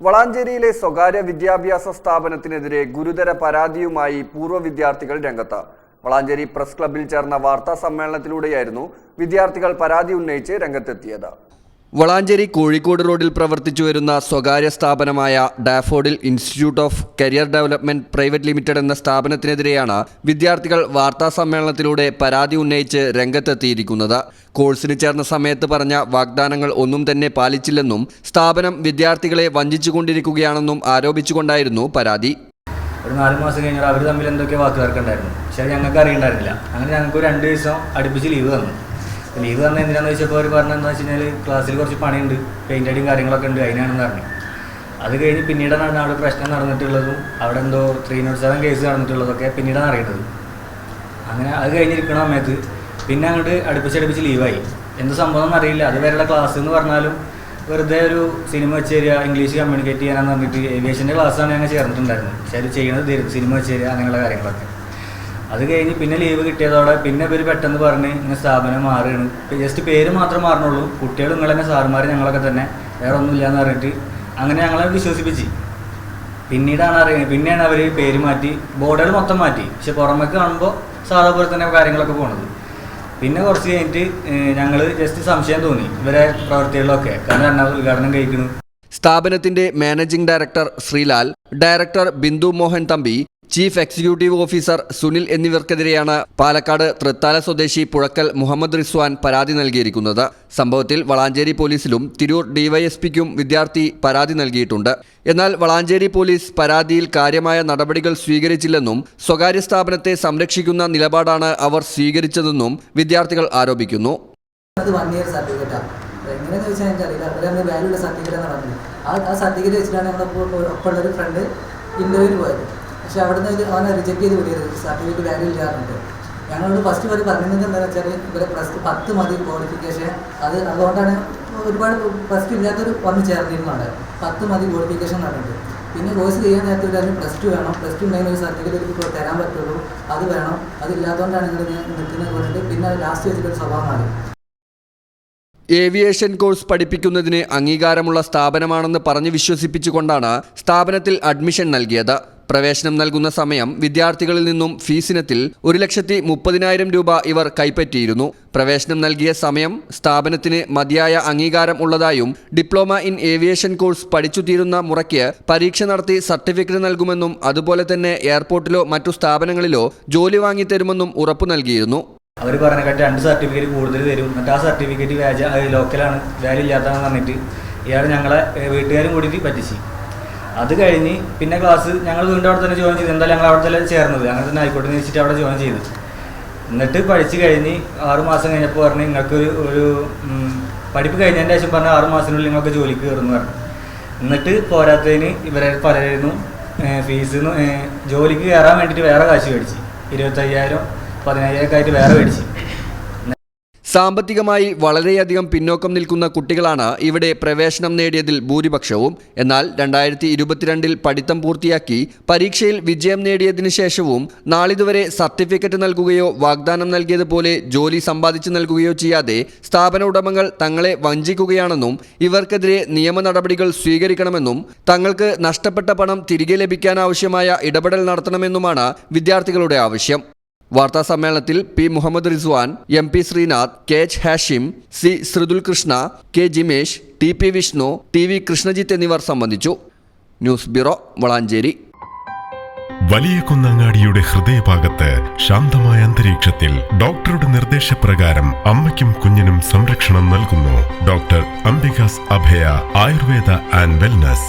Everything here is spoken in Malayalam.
വളാഞ്ചേരിയിലെ സ്വകാര്യ വിദ്യാഭ്യാസ സ്ഥാപനത്തിനെതിരെ ഗുരുതര പരാതിയുമായി പൂർവ വിദ്യാർത്ഥികൾ രംഗത്ത്. വളാഞ്ചേരി പ്രസ് ക്ലബിൽ ചേർന്ന വാർത്താ സമ്മേളനത്തിലൂടെയായിരുന്നു വിദ്യാർത്ഥികൾ പരാതി ഉന്നയിച്ച് രംഗത്തെത്തിയത്. വളാഞ്ചേരി കോഴിക്കോട് റോഡിൽ പ്രവർത്തിച്ചു വരുന്ന സ്വകാര്യ സ്ഥാപനമായ Daffodil institute of career development private limited എന്ന സ്ഥാപനത്തിനെതിരെയാണ് വിദ്യാർത്ഥികൾ വാർത്താ സമ്മേളനത്തിലൂടെ പരാതി ഉന്നയിച്ച് രംഗത്തെത്തിയിരിക്കുന്നത്. കോഴ്സിന് ചേർന്ന സമയത്ത് പറഞ്ഞ വാഗ്ദാനങ്ങൾ ഒന്നും തന്നെ പാലിച്ചില്ലെന്നും സ്ഥാപനം വിദ്യാർത്ഥികളെ വഞ്ചിച്ചുകൊണ്ടിരിക്കുകയാണെന്നും ആരോപിച്ചുകൊണ്ടായിരുന്നു പരാതി. ഒരു നാല് മാസം കഴിഞ്ഞാൽ അവർ തമ്മിൽ എന്തൊക്കെ വാക്കുതർക്കുണ്ടായിരുന്നു പക്ഷേ ഞങ്ങൾക്ക് അറിയണ്ടായിരുന്നില്ല അങ്ങനെ ഞങ്ങൾക്ക് രണ്ട് ദിവസം അടുപ്പിച്ച് ലീവ് തന്നു. ലീവ് പറഞ്ഞാൽ എന്തിനാന്ന് വെച്ചപ്പോൾ അവർ പറഞ്ഞതെന്ന് വെച്ച് കഴിഞ്ഞാൽ ക്ലാസ്സിൽ കുറച്ച് പണിയുണ്ട് പെയിന്റ് അടിയും കാര്യങ്ങളൊക്കെ ഉണ്ട് അതിനാണെന്ന് പറഞ്ഞു. അത് കഴിഞ്ഞ് പിന്നീടാണ് അവിടെ പ്രശ്നം നടന്നിട്ടുള്ളതും അവിടെ എന്തോ ത്രീ നോട്ട് സെവൻ കേസ് നടന്നിട്ടുള്ളതൊക്കെ പിന്നീടാണ് അറിയുന്നത് അങ്ങനെ അത് കഴിഞ്ഞിരിക്കണ സമയത്ത് പിന്നെ അങ്ങോട്ട് അടുപ്പിച്ചടുപ്പിച്ച് ലീവായി എന്ത് സംഭവം എന്നറിയില്ല അത് വരെയുള്ള ക്ലാസ് എന്ന് പറഞ്ഞാലും വെറുതെ ഒരു സിനിമ വെച്ച് തരിക ഇംഗ്ലീഷ് കമ്മ്യൂണിക്കേറ്റ് ചെയ്യാനെന്ന് പറഞ്ഞിട്ട് ഏവിയേഷന്റെ ക്ലാസ്സാണ് ഞങ്ങൾ ചേർന്നിട്ടുണ്ടായിരുന്നത്. പക്ഷേ അത് ചെയ്യണത് സിനിമ വെച്ച് തരിക അങ്ങനെയുള്ള കാര്യങ്ങളൊക്കെ. അത് കഴിഞ്ഞ് പിന്നെ ലീവ് കിട്ടിയതോടെ പിന്നെ ഇവർ പെട്ടെന്ന് പറഞ്ഞ് ഇങ്ങനെ സ്ഥാപനം മാറുകയാണ്. ജസ്റ്റ് പേര് മാത്രം മാറണുള്ളൂ. കുട്ടികൾ നിങ്ങൾ തന്നെ സാറുമാർ ഞങ്ങളൊക്കെ തന്നെ. വേറെ ഒന്നും എന്ന് പറഞ്ഞിട്ട് അങ്ങനെ ഞങ്ങളെ വിശ്വസിപ്പിച്ച്. പിന്നീടാണ് അറിയുന്നത് പിന്നെയാണ് അവർ പേര് മാറ്റി ബോർഡുകൾ മൊത്തം മാറ്റി. പക്ഷെ പുറമേക്ക് കാണുമ്പോൾ സാധാ പോലെ തന്നെ കാര്യങ്ങളൊക്കെ പോണത്. പിന്നെ കുറച്ച് കഴിഞ്ഞിട്ട് ഞങ്ങൾ ജസ്റ്റ് സംശയം തോന്നി ഇവരെ പ്രവർത്തികളിലൊക്കെ. കാരണം രണ്ടാമത് ഉദ്ഘാടനം കഴിക്കുന്നു. സ്ഥാപനത്തിന്റെ managing director Sreelal director Bindu Mohan Thampi chief executive officer Sunil എന്നിവർക്കെതിരെയാണ് Palakkad Thrithala സ്വദേശി പുഴക്കൽ മുഹമ്മദ് റിസ്വാൻ പരാതി നൽകിയിരിക്കുന്നത്. സംഭവത്തിൽ വളാഞ്ചേരി പോലീസിലും തിരൂർ ഡിവൈഎസ്പിക്കും വിദ്യാർത്ഥി പരാതി നൽകിയിട്ടുണ്ട്. എന്നാൽ വളാഞ്ചേരി പോലീസ് പരാതിയിൽ കാര്യമായ നടപടികൾ സ്വീകരിച്ചില്ലെന്നും സ്വകാര്യ സ്ഥാപനത്തെ സംരക്ഷിക്കുന്ന നിലപാടാണ് അവർ സ്വീകരിച്ചതെന്നും വിദ്യാർത്ഥികൾ ആരോപിക്കുന്നു. എങ്ങനെയാണെന്ന് ചോദിച്ചാൽ എനിക്കറിയില്ല. അവർ നമ്മൾ വാല്യൂ ഉള്ള സർട്ടിഫിക്കറ്റ് എന്ന് പറഞ്ഞത് ആ ആ സർട്ടിഫിക്കറ്റ് വെച്ചിട്ടാണ് നമ്മുടെ ഒപ്പമുള്ള ഒരു ഫ്രണ്ട് ഇന്റർവ്യൂവിന് പോയത്. പക്ഷേ അവിടെ നിന്ന് അവനെ റിജക്ട് ചെയ്ത് വിടിയത് സർട്ടിഫിക്കറ്റ് വാല്യൂ ഇല്ലാറുണ്ട് ഞങ്ങളോട് ഫസ്റ്റ് അവർ പറഞ്ഞത് എന്താണെന്ന് വെച്ചാൽ ഇവരെ പ്ലസ് പത്ത് മതി ക്വാളിഫിക്കേഷൻ അത് അതുകൊണ്ടാണ് ഒരുപാട് പ്ലസ് ടു ഇല്ലാത്തൊരു വന്ന് ചേർന്നിരുന്നുണ്ട്. പത്ത് മതി ക്വാളിഫിക്കേഷൻ നടന്നിട്ട് പിന്നെ കോഴ്സ് ചെയ്യാൻ നേരത്തെ ഒരു പ്ലസ് ടു വേണം. പ്ലസ് ടു ഉണ്ടെങ്കിൽ ഒരു സർട്ടിഫിക്കറ്റ് തരാൻ പറ്റുള്ളൂ. അത് വേണം. അതില്ലാത്തതുകൊണ്ടാണ് നിങ്ങൾ നിൽക്കുന്നത് പറഞ്ഞിട്ട് പിന്നെ ലാസ്റ്റ് വെച്ചിട്ടൊരു സ്വഭാവമാണ് ഏവിയേഷൻ കോഴ്സ് പഠിപ്പിക്കുന്നതിന് അംഗീകാരമുള്ള സ്ഥാപനമാണെന്ന് പറഞ്ഞ് വിശ്വസിപ്പിച്ചുകൊണ്ടാണ് സ്ഥാപനത്തിൽ അഡ്മിഷൻ നൽകിയത്. പ്രവേശനം നൽകുന്ന സമയം വിദ്യാർത്ഥികളിൽ നിന്നും ഫീസിനത്തിൽ ഒരു ലക്ഷത്തി മുപ്പതിനായിരം രൂപ ഇവർ കൈപ്പറ്റിയിരുന്നു. പ്രവേശനം നൽകിയ സമയം സ്ഥാപനത്തിന് മതിയായ അംഗീകാരം ഉള്ളതായും ഡിപ്ലോമ ഇൻ ഏവിയേഷൻ കോഴ്സ് പഠിച്ചു തീരുന്ന മുറയ്ക്ക് പരീക്ഷ നടത്തി സർട്ടിഫിക്കറ്റ് നൽകുമെന്നും അതുപോലെ തന്നെ എയർപോർട്ടിലോ മറ്റു സ്ഥാപനങ്ങളിലോ ജോലി വാങ്ങിത്തരുമെന്നും ഉറപ്പു നൽകിയിരുന്നു. അവർ പറഞ്ഞ രണ്ട് സർട്ടിഫിക്കറ്റ് കൂടുതൽ തരും. എന്നിട്ട് ആ സർട്ടിഫിക്കറ്റ് വ്യാജ ലോക്കലാണ് വാല്യൂ ഇല്ലാത്തതാണെന്ന് പറഞ്ഞിട്ട് ഇയാൾ ഞങ്ങളെ വീട്ടുകാരും കൂടിയിട്ട് പറ്റിച്ച്. അത് കഴിഞ്ഞ് പിന്നെ ക്ലാസ് ഞങ്ങൾ വീണ്ടും അവിടെ തന്നെ ജോയിൻ ചെയ്തു. എന്തായാലും ഞങ്ങൾ അവിടെ തന്നെ ചേർന്നത്. അങ്ങനെ തന്നെ ആയിക്കോട്ടെ എന്ന് വെച്ചിട്ട് അവിടെ ജോയിൻ ചെയ്തു. എന്നിട്ട് പഠിച്ചു കഴിഞ്ഞ് ആറ് മാസം കഴിഞ്ഞപ്പോൾ പറഞ്ഞ് നിങ്ങൾക്ക് ഒരു ഒരു പഠിപ്പ് കഴിഞ്ഞതിന്റെ ശേഷം പറഞ്ഞ ആറ് മാസത്തിനുള്ളിൽ നിങ്ങൾക്ക് ജോലിക്ക് കയറുമെന്ന് പറഞ്ഞു. എന്നിട്ട് പോരാത്തതിന് ഇവരെ പലരുന്നു ഫീസ് ജോലിക്ക് കയറാൻ വേണ്ടിയിട്ട് വേറെ കാശ് മേടിച്ച്. ഇരുപത്തയ്യായിരം പതിനയ്യായിരം ആയിട്ട് വേറെ മേടിച്ച്. സാമ്പത്തികമായി വളരെയധികം പിന്നോക്കം നിൽക്കുന്ന കുട്ടികളാണ് ഇവിടെ പ്രവേശനം നേടിയതിൽ ഭൂരിപക്ഷവും. എന്നാൽ രണ്ടായിരത്തി ഇരുപത്തിരണ്ടിൽ പഠിത്തം പൂർത്തിയാക്കി പരീക്ഷയിൽ വിജയം നേടിയതിനു ശേഷവും നാളിതുവരെ സർട്ടിഫിക്കറ്റ് നൽകുകയോ വാഗ്ദാനം നൽകിയതുപോലെ ജോലി സമ്പാദിച്ചു നൽകുകയോ ചെയ്യാതെ സ്ഥാപന ഉടമകൾ തങ്ങളെ വഞ്ചിക്കുകയാണെന്നും ഇവർക്കെതിരെ നിയമ നടപടികൾ സ്വീകരിക്കണമെന്നും തങ്ങൾക്ക് നഷ്ടപ്പെട്ട പണം തിരികെ ലഭിക്കാനാവശ്യമായ ഇടപെടൽ നടത്തണമെന്നുമാണ് വിദ്യാർത്ഥികളുടെ ആവശ്യം. വാർത്താ സമ്മേളനത്തിൽ P Muhammad Rizwan M P Sreenath K H Hashim C Sruthul Krishna K Jimesh T P Vishnu T V Krishnajith എന്നിവർ സംബന്ധിച്ചു. News bureau Valanchery. വലിയ കുന്നങ്ങാടിയുടെ ഹൃദയഭാഗത്ത് ശാന്തമായ അന്തരീക്ഷത്തിൽ ഡോക്ടറുടെ നിർദ്ദേശപ്രകാരം അമ്മയ്ക്കും കുഞ്ഞിനും സംരക്ഷണം നൽകുന്നു doctor Ambika's Abhaya Ayurveda and wellness.